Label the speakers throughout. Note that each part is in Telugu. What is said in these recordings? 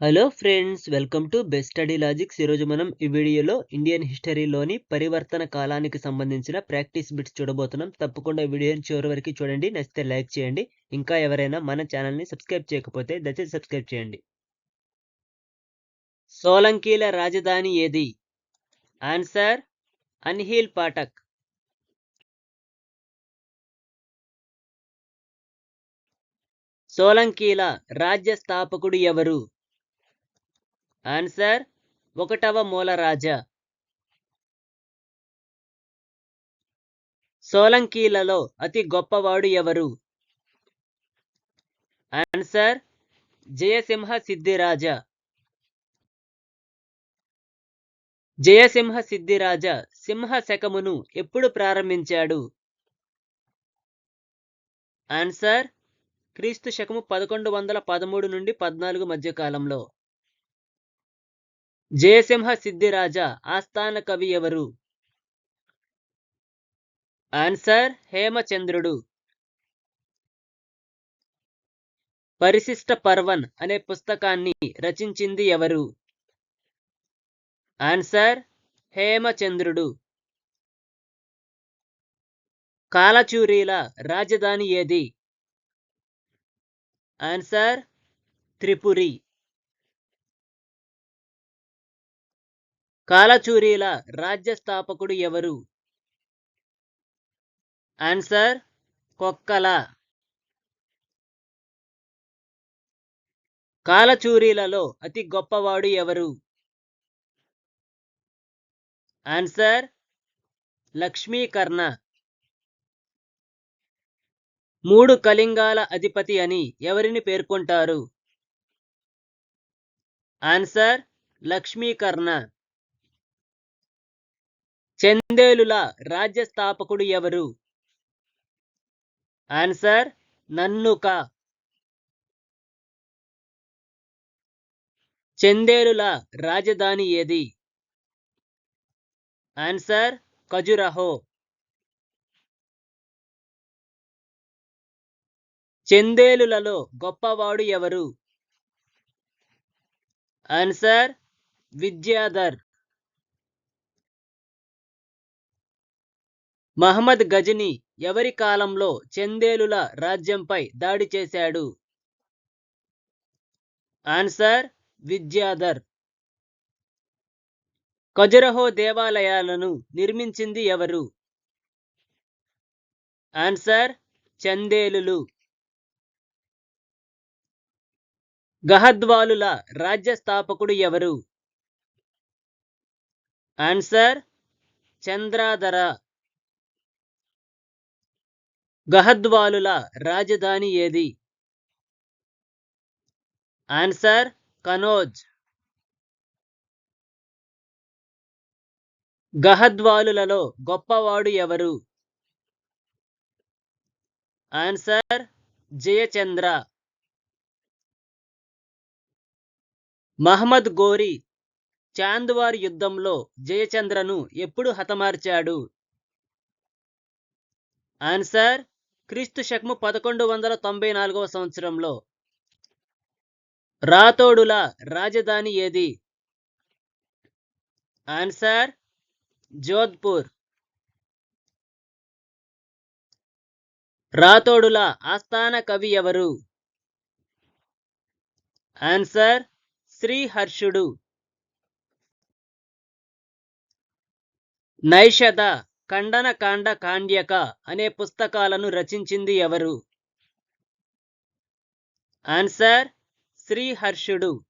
Speaker 1: Hello friends welcome to best study logics ఈరోజు మనం ఈ వీడియోలో ఇండియన్ హిస్టరీలోని పరివర్తన కాలానికి సంబంధించిన ప్రాక్టీస్ బిట్స్ చూడబోతున్నాం. తప్పకుండా ఈ వీడియోని చివరి వరకు చూడండి నచ్చితే లైక్ చేయండి. ఇంకా ఎవరైనా మన ఛానల్ని సబ్స్క్రైబ్ చేయకపోతే దయచేసి సబ్స్క్రైబ్ చేయండి. సోలంకీల రాజధాని ఏది? ఆన్సర్ అన్హీల్ పాఠక్ సోలంకీల రాజ్య స్థాపకుడు ఎవరు? ఆన్సర్ ఒకటవ మూలరాజా. సోలంకీలలో అతి గొప్పవాడు ఎవరు? ఆన్సర్ జయసింహ సిద్ధిరాజా జయసింహ సిద్ధిరాజా సింహ శకమును ఎప్పుడు ప్రారంభించాడు? ఆన్సర్ క్రీస్తు శకము పదకొండు వందల పదమూడు నుండి పద్నాలుగు మధ్య కాలంలో జయసింహ సిద్ధిరాజ ఆస్థాన కవి ఎవరు? ఆన్సర్ హేమచంద్రుడు. పరిశిష్ట పర్వన్ అనే పుస్తకాన్ని రచించింది ఎవరు? ఆన్సర్ హేమచంద్రుడు. కాలచూరీల రాజధాని ఏది? ఆన్సర్ త్రిపురి. కాలచూరీల రాజ్య స్థాపకుడు ఎవరు? ఆన్సర్ కొక్కల. కాలచూరీలలో అతి గొప్పవాడు ఎవరు? ఆన్సర్ లక్ష్మీకర్ణ. మూడు కళింగాల అధిపతి అని ఎవరిని పేర్కొంటారు? ఆన్సర్ లక్ష్మీకర్ణ. చందేలుల రాజ్య స్థాపకుడు ఎవరు? ఆన్సర్ నన్నుక. చందేలుల రాజధాని ఏది? ఆన్సర్ ఖజురహో. చందేలులలో గొప్పవాడు ఎవరు? ఆన్సర్ విద్యాధర్. మహమ్మద్ గజని ఎవరి కాలంలో చందేలుల రాజ్యంపై దాడి చేశాడు? ఆన్సర్ విద్యాధర్. ఖజురహో దేవాలయాలను నిర్మించింది ఎవరు? ఆన్సర్ చందేలులు. గహద్వాలుల రాజ్య స్థాపకుడు ఎవరు? ఆన్సర్ చంద్రాధర. గహద్వాలుల రాజధాని ఏది? ఆన్సర్ కనోజ్. గహద్వాలులలో గొప్పవాడు ఎవరు? ఆన్సర్ జయచంద్ర. మహమ్మద్ గోరి చాంద్వార్ యుద్ధంలో జయచంద్రను ఎప్పుడు హతమార్చాడు? ఆన్సర్ క్రీస్తు శకము పదకొండు వందల తొంభై నాలుగవ సంవత్సరంలో రాతోడుల రాజధాని ఏది? ఆన్సర్ జోధ్పూర్. రాతోడుల ఆస్థాన కవి ఎవరు? ఆన్సర్ శ్రీహర్షుడు. నైషద ఖండన కాండ కాండ్యక అనే పుస్తకాలను రచించింది ఎవరు? ఆన్సర్ శ్రీహర్షుడు.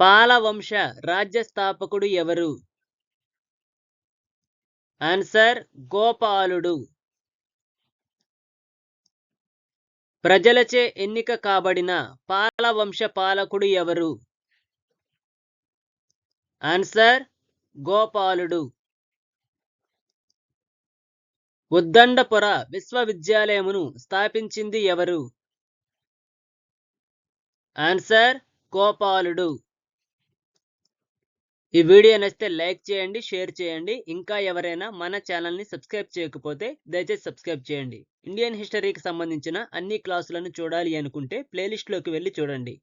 Speaker 1: పాలవంశ రాజ్య స్థాపకుడు ఎవరు? ఆన్సర్ గోపాలుడు. ప్రజలచే ఎన్నిక కాబడిన పాలవంశ పాలకుడు ఎవరు? ఆన్సర్ గోపాలుడు. ఉద్దండపుర విశ్వవిద్యాలయమును స్థాపించింది ఎవరు? ఆన్సర్ గోపాలుడు. ఈ వీడియో నచ్చితే లైక్ చేయండి షేర్ చేయండి. ఇంకా ఎవరైనా మన ఛానల్ని సబ్స్క్రైబ్ చేయకపోతే దయచేసి సబ్స్క్రైబ్ చేయండి. ఇండియన్ హిస్టరీకి సంబంధించిన అన్ని క్లాసులను చూడాలి అనుకుంటే ప్లేలిస్ట్లోకి వెళ్ళి చూడండి.